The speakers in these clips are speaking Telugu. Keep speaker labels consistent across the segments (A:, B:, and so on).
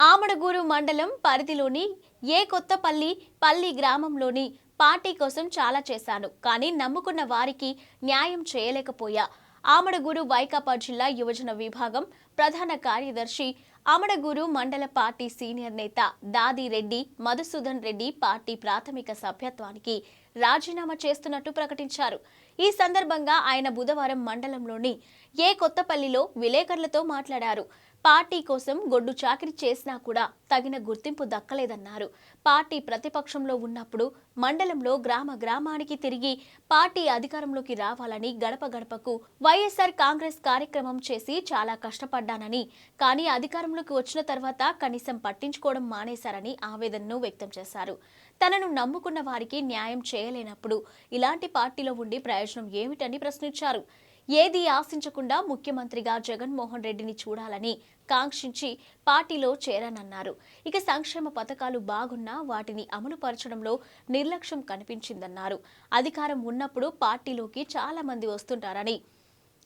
A: ఆమడగూరు మండలం పరిధిలోని ఏ కొత్తపల్లి పల్లి గ్రామంలోని పార్టీ కోసం చాలా చేశాను కానీ నమ్ముకున్న వారికి న్యాయం చేయలేకపోయా. ఆమడగూరు వైకాపా జిల్లా యువజన విభాగం ప్రధాన కార్యదర్శి ఆమడగూరు మండల పార్టీ సీనియర్ నేత దాది రెడ్డి మధుసూదన్ రెడ్డి పార్టీ ప్రాథమిక సభ్యత్వానికి రాజీనామా చేస్తున్నట్టు ప్రకటించారు. ఈ సందర్భంగా ఆయన బుధవారం మండలంలోని ఏ కొత్తపల్లిలో విలేకరులతో మాట్లాడారు. పార్టీ కోసం గొడ్డు చాకిరి చేసినా కూడా తగిన గుర్తింపు దక్కలేదన్నారు. పార్టీ ప్రతిపక్షంలో ఉన్నప్పుడు మండలంలో గ్రామ గ్రామానికి తిరిగి పార్టీ అధికారంలోకి రావాలని గడప గడపకు వైఎస్ఆర్ కాంగ్రెస్ కార్యక్రమం చేసి చాలా కష్టపడ్డానని కానీ అధికారంలోకి వచ్చిన తర్వాత కనీసం పట్టించుకోవడం మానేశారని ఆవేదనను వ్యక్తం చేశారు. తనను నమ్ముకున్న వారికి న్యాయం చేయలేనప్పుడు ఇలాంటి పార్టీలో ఉండి ప్రయోజనం ఏమిటని ప్రశ్నించారు. ఏది ఆశించకుండా ముఖ్యమంత్రిగా జగన్మోహన్ రెడ్డిని చూడాలని కాంక్షించి పార్టీలో చేరానన్నారు. ఇక సంక్షేమ పథకాలు బాగున్నా వాటిని అమలుపరచడంలో నిర్లక్ష్యం కనిపించిందన్నారు. అధికారం ఉన్నప్పుడు పార్టీలోకి చాలా మంది వస్తుంటారని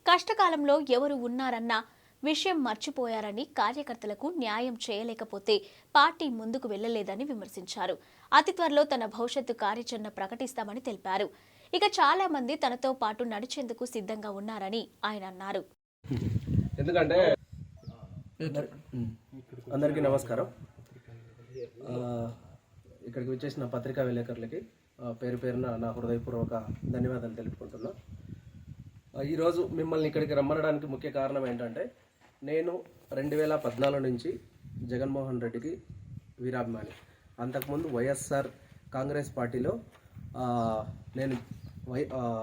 A: కష్టకాలంలో ఎవరు ఉన్నారన్న విషయం మర్చిపోయారని కార్యకర్తలకు న్యాయం చేయలేకపోతే పార్టీ ముందుకు వెళ్ళలేదని విమర్శించారు. అతి త్వరలో తన భవిష్యత్తు కార్యాచరణ ప్రకటిస్తామని తెలిపారు. ఇక చాలా మంది తనతో పాటు నడిచేందుకు సిద్ధంగా ఉన్నారని ఆయన అన్నారు.
B: ఎందుకంటే అందరికీ నమస్కారం. ఇక్కడికి వచ్చేసిన పత్రికా విలేకరులకి పేరు పేరున నా హృదయపూర్వక ధన్యవాదాలు తెలుపుకుంటున్నా. ఈరోజు మిమ్మల్ని ఇక్కడికి రమ్మనడానికి ముఖ్య కారణం ఏంటంటే నేను రెండు వేల పద్నాలుగు నుంచి జగన్మోహన్ రెడ్డికి వీరాభిమాని. అంతకుముందు వైఎస్ఆర్ కాంగ్రెస్ పార్టీలో నేను వై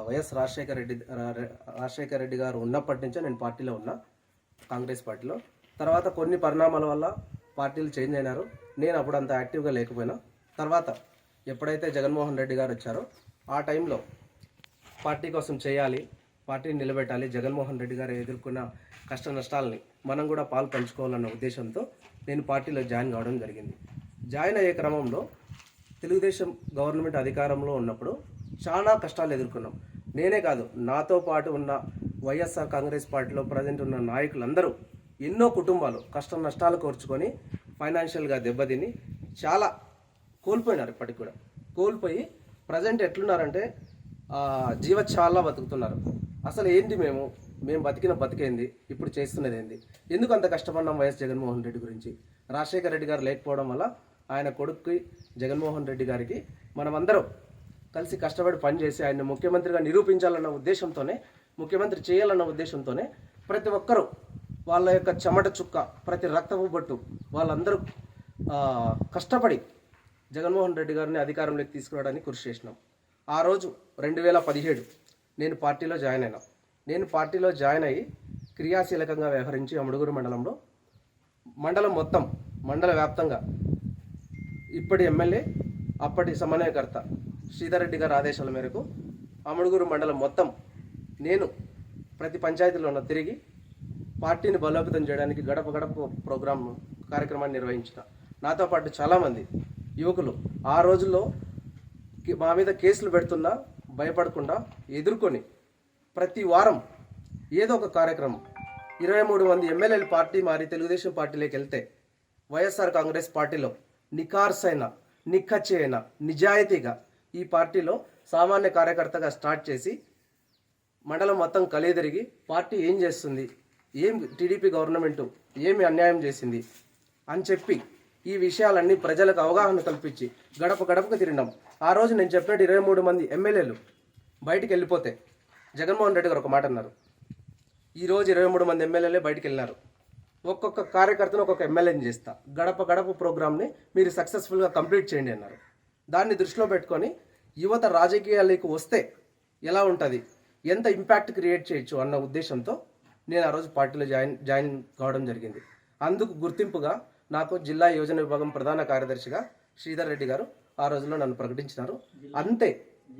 B: వైఎస్ రాజశేఖర రెడ్డి రాజశేఖర రెడ్డి గారు ఉన్నప్పటి నుంచే నేను పార్టీలో ఉన్నా కాంగ్రెస్ పార్టీలో. తర్వాత కొన్ని పరిణామాల వల్ల పార్టీలు చేంజ్ అయినారు. నేను అప్పుడు అంత యాక్టివ్గా లేకపోయినా తర్వాత ఎప్పుడైతే జగన్మోహన్ రెడ్డి గారు వచ్చారో ఆ టైంలో పార్టీ కోసం చేయాలి పార్టీని నిలబెట్టాలి జగన్మోహన్ రెడ్డి గారు ఎదుర్కొన్న కష్ట నష్టాలని మనం కూడా పాలు పంచుకోవాలన్న ఉద్దేశంతో నేను పార్టీలో జాయిన్ కావడం జరిగింది. జాయిన్ అయ్యే క్రమంలో తెలుగుదేశం గవర్నమెంట్ అధికారంలో ఉన్నప్పుడు చాలా కష్టాలు ఎదుర్కొన్నాం. నేనే కాదు నాతో పాటు ఉన్న వైఎస్ఆర్ కాంగ్రెస్ పార్టీలో ప్రజెంట్ ఉన్న నాయకులందరూ ఎన్నో కుటుంబాలు కష్ట నష్టాలు కోర్చుకొని ఫైనాన్షియల్గా దెబ్బతిని చాలా కోల్పోయినారు ఇప్పటికి కూడా. కోల్పోయి ప్రజెంట్ ఎట్లున్నారంటే జీవ చాలా బతుకుతున్నారు. అసలు ఏంటి మేము? మేము బతికిన బతికేంది ఇప్పుడు చేస్తున్నది ఏంది? ఎందుకు అంత కష్టపడినాం వైఎస్ జగన్మోహన్ రెడ్డి గురించి? రాజశేఖర రెడ్డి గారు లేకపోవడం వల్ల ఆయన కొడుక్కి జగన్మోహన్ రెడ్డి గారికి మనమందరం కలిసి కష్టపడి పనిచేసి ఆయన ముఖ్యమంత్రిగా నిరూపించాలన్న ఉద్దేశంతోనే ముఖ్యమంత్రి చేయాలన్న ఉద్దేశంతోనే ప్రతి ఒక్కరూ వాళ్ళ యొక్క చెమట చుక్క ప్రతి రక్తపు బొట్టు వాళ్ళందరూ కష్టపడి జగన్మోహన్ రెడ్డి గారిని అధికారంలోకి తీసుకురావడానికి కృషి చేసినాం. ఆ రోజు రెండు వేల పదిహేడు నేను పార్టీలో జాయిన్ అయినా. నేను పార్టీలో జాయిన్ అయ్యి క్రియాశీలకంగా వ్యవహరించి అముడుగురు మండలంలో మండలం మొత్తం మండల వ్యాప్తంగా ఇప్పటి ఎమ్మెల్యే అప్పటి సమన్వయకర్త శ్రీధర్ రెడ్డి గారి ఆదేశాల మేరకు అమడుగురు మండలం మొత్తం నేను ప్రతి పంచాయతీలోనూ తిరిగి పార్టీని బలోపేతం చేయడానికి గడప గడప ప్రోగ్రాం కార్యక్రమాన్ని నిర్వహించిన. నాతో పాటు చాలామంది యువకులు ఆ రోజుల్లో మా మీద కేసులు పెడుతున్నా భయపడకుండా ఎదుర్కొని ప్రతి వారం ఏదో ఒక కార్యక్రమం. ఇరవై మూడు మంది ఎమ్మెల్యేలు పార్టీ మారి తెలుగుదేశం పార్టీలోకి వెళ్తే వైఎస్ఆర్ కాంగ్రెస్ పార్టీలో నికార్సైన నిక్కచ్చి అయిన నిజాయితీగా ఈ పార్టీలో సామాన్య కార్యకర్తగా స్టార్ట్ చేసి మండలం మొత్తం కలియదిరిగి పార్టీ ఏం చేస్తుంది? ఏం టీడీపీ గవర్నమెంట్ ఏమి అన్యాయం చేసింది? అని చెప్పి ఈ విషయాలన్నీ ప్రజలకు అవగాహన కల్పించి గడప గడపకు తిరిగినాం. ఆ రోజు నేను చెప్పినట్టు ఇరవై మూడు మంది ఎమ్మెల్యేలు బయటికి వెళ్ళిపోతే జగన్మోహన్ రెడ్డి గారు ఒక మాట అన్నారు. ఈరోజు ఇరవై మూడు మంది ఎమ్మెల్యేలే బయటికి వెళ్ళినారు. ఒక్కొక్క కార్యకర్తను ఒక్కొక్క ఎమ్మెల్యేని చేస్తా. గడప గడప ప్రోగ్రామ్ని మీరు సక్సెస్ఫుల్గా కంప్లీట్ చేయండి అన్నారు. దాన్ని దృష్టిలో పెట్టుకొని యువత రాజకీయాలకు వస్తే ఎలా ఉంటుంది? ఎంత ఇంపాక్ట్ క్రియేట్ చేయొచ్చు అన్న ఉద్దేశంతో నేను ఆ రోజు పార్టీలో జాయిన్ జాయిన్ కావడం జరిగింది. అందుకు గుర్తింపుగా నాకు జిల్లా యోజన విభాగం ప్రధాన కార్యదర్శిగా శ్రీధర్ రెడ్డి గారు ఆ రోజుల్లో నన్ను ప్రకటించినారు. అంతే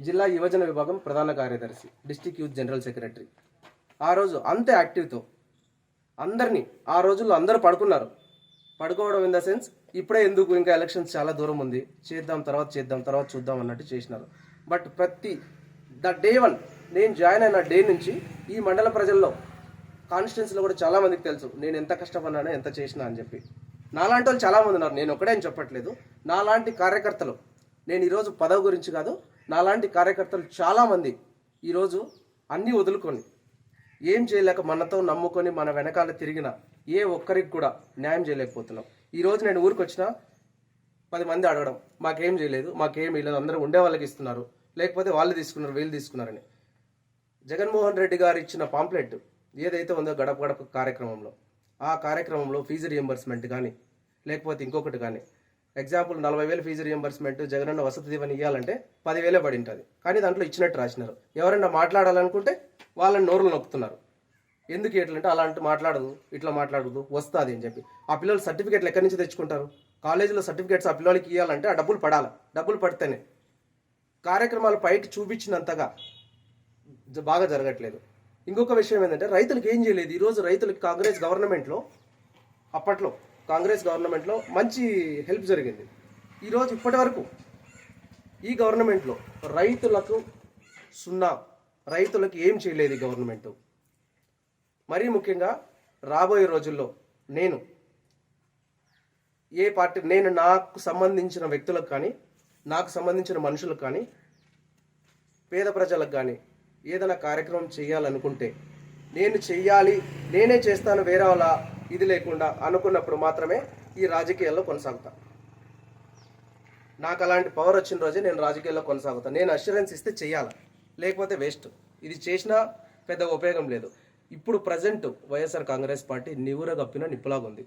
B: జిల్లా యువజన విభాగం ప్రధాన కార్యదర్శి డిస్టిక్ యూత్ జనరల్ సెక్రటరీ. ఆ రోజు అంతే యాక్టివ్తో అందరినీ ఆ రోజుల్లో అందరూ పడుకున్నారు. పడుకోవడం ఇన్ ద సెన్స్ ఇప్పుడే ఎందుకు ఇంకా ఎలక్షన్స్ చాలా దూరం ఉంది. చేద్దాం తర్వాత చేద్దాం తర్వాత చూద్దాం అన్నట్టు చేసినారు. బట్ ప్రతి ద డే వన్ నేను జాయిన్ అయిన డే నుంచి ఈ మండల ప్రజల్లో కాన్స్టిట్యున్సీలో కూడా చాలా మందికి తెలుసు నేను ఎంత కష్టపడినానో ఎంత చేసినా అని చెప్పి. నాలాంటి వాళ్ళు చాలామంది ఉన్నారు నేను ఒకటే అని చెప్పట్లేదు. నాలాంటి కార్యకర్తలు నేను ఈరోజు పదవి గురించి కాదు నాలాంటి కార్యకర్తలు చాలామంది ఈరోజు అన్నీ వదులుకొని ఏం చేయలేక మనతో నమ్ముకొని మన వెనకాల తిరిగిన ఏ ఒక్కరికి కూడా న్యాయం చేయలేకపోతున్నాం. ఈరోజు నేను ఊరికి వచ్చిన పది మంది అడగడం మాకేం చేయలేదు మాకేం లేదు అందరూ ఉండే వాళ్ళకి ఇస్తున్నారు లేకపోతే వాళ్ళు తీసుకున్నారు వీళ్ళు తీసుకున్నారని. జగన్మోహన్ రెడ్డి గారు ఇచ్చిన పాంప్లెట్ ఏదైతే ఉందో గడప గడప కార్యక్రమంలో ఆ కార్యక్రమంలో ఫీజు రియంబర్స్మెంట్ కానీ లేకపోతే ఇంకొకటి కానీ ఎగ్జాంపుల్ నలభై వేలు ఫీజు రియంబర్స్మెంట్ జగనన్న వసతి దీవెన ఇవ్వాలంటే పదివేలే పడి ఉంటుంది కానీ దాంట్లో ఇచ్చినట్టు రాసినారు. ఎవరైనా మాట్లాడాలనుకుంటే వాళ్ళని నోరులు నొక్కుతున్నారు. ఎందుకు ఎట్లంటే అలాంటి మాట్లాడదు ఇట్లా మాట్లాడదు వస్తుంది అని చెప్పి. ఆ పిల్లలు సర్టిఫికేట్లు ఎక్కడి నుంచి తెచ్చుకుంటారు? కాలేజీలో సర్టిఫికేట్స్ ఆ పిల్లలకి ఇవ్వాలంటే ఆ డబ్బులు పడాలి. డబ్బులు పడితేనే. కార్యక్రమాలు పైకి చూపించినంతగా బాగా జరగట్లేదు. ఇంకొక విషయం ఏంటంటే రైతులకు ఏం చేయలేదు. ఈరోజు రైతులకు కాంగ్రెస్ గవర్నమెంట్లో అప్పట్లో కాంగ్రెస్ గవర్నమెంట్లో మంచి హెల్ప్ జరిగింది. ఈరోజు ఇప్పటి వరకు ఈ గవర్నమెంట్లో రైతులకు సున్నా రైతులకు ఏం చేయలేదు ఈ గవర్నమెంట్. మరీ ముఖ్యంగా రాబోయే రోజుల్లో నేను ఏ పార్టీ నేను నాకు సంబంధించిన వ్యక్తులకు కానీ నాకు సంబంధించిన మనుషులకు కానీ పేద ప్రజలకు కానీ ఏదైనా కార్యక్రమం చేయాలనుకుంటే నేను చెయ్యాలి నేనే చేస్తాను వేరే వాళ్ళ ఇది లేకుండా అనుకున్నప్పుడు మాత్రమే ఈ రాజకీయాల్లో కొనసాగుతా. నాకు అలాంటి పవర్ వచ్చిన రోజే నేను రాజకీయాల్లో కొనసాగుతాను నేను అష్యూరెన్స్ ఇస్తే చేయాలి? లేకపోతే వేస్ట్ ఇది చేసినా పెద్ద ఉపయోగం లేదు. ఇప్పుడు ప్రజెంట్ వైఎస్ఆర్ కాంగ్రెస్ పార్టీ నివుర గప్పిన నిప్పులాగా ఉంది.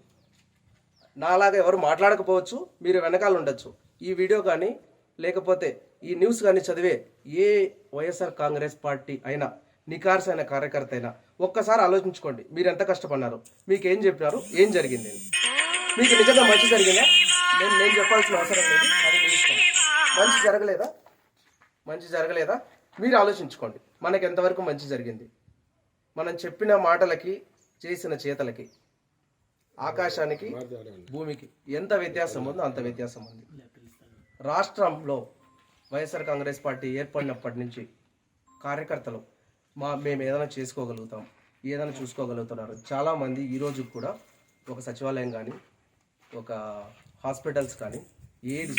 B: నాలాగా ఎవరు మాట్లాడకపోవచ్చు మీరు వెనకాల ఉండొచ్చు. ఈ వీడియో కానీ లేకపోతే ఈ న్యూస్ కానీ చదివే ఏ వైఎస్ఆర్ కాంగ్రెస్ పార్టీ అయినా నికార్స్ అయిన కార్యకర్త అయినా ఒక్కసారి ఆలోచించుకోండి. మీరు ఎంత కష్టపడినారు మీకు ఏం చెప్పినారు? ఏం జరిగింది? మీకు నిజంగా మంచి జరిగిందా? నేను నేను చెప్పాల్సిన అవసరం లేదు. అది మీ ఇష్టం. మంచి జరగలేదా? మంచి జరగలేదా? మీరు ఆలోచించుకోండి. మనకి ఎంతవరకు మంచి జరిగింది? మనం చెప్పిన మాటలకి చేసిన చేతలకి ఆకాశానికి భూమికి ఎంత వ్యత్యాసం ఉందో అంత వ్యత్యాసం ఉంది. రాష్ట్రంలో వైఎస్ఆర్ కాంగ్రెస్ పార్టీ ఏర్పడినప్పటి నుంచి కార్యకర్తలు మా మేము ఏదైనా చేసుకోగలుగుతాం ఏదైనా చూసుకోగలుగుతున్నారు. చాలామంది ఈ రోజు కూడా ఒక సచివాలయం కానీ ఒక హాస్పిటల్స్ కానీ ఏది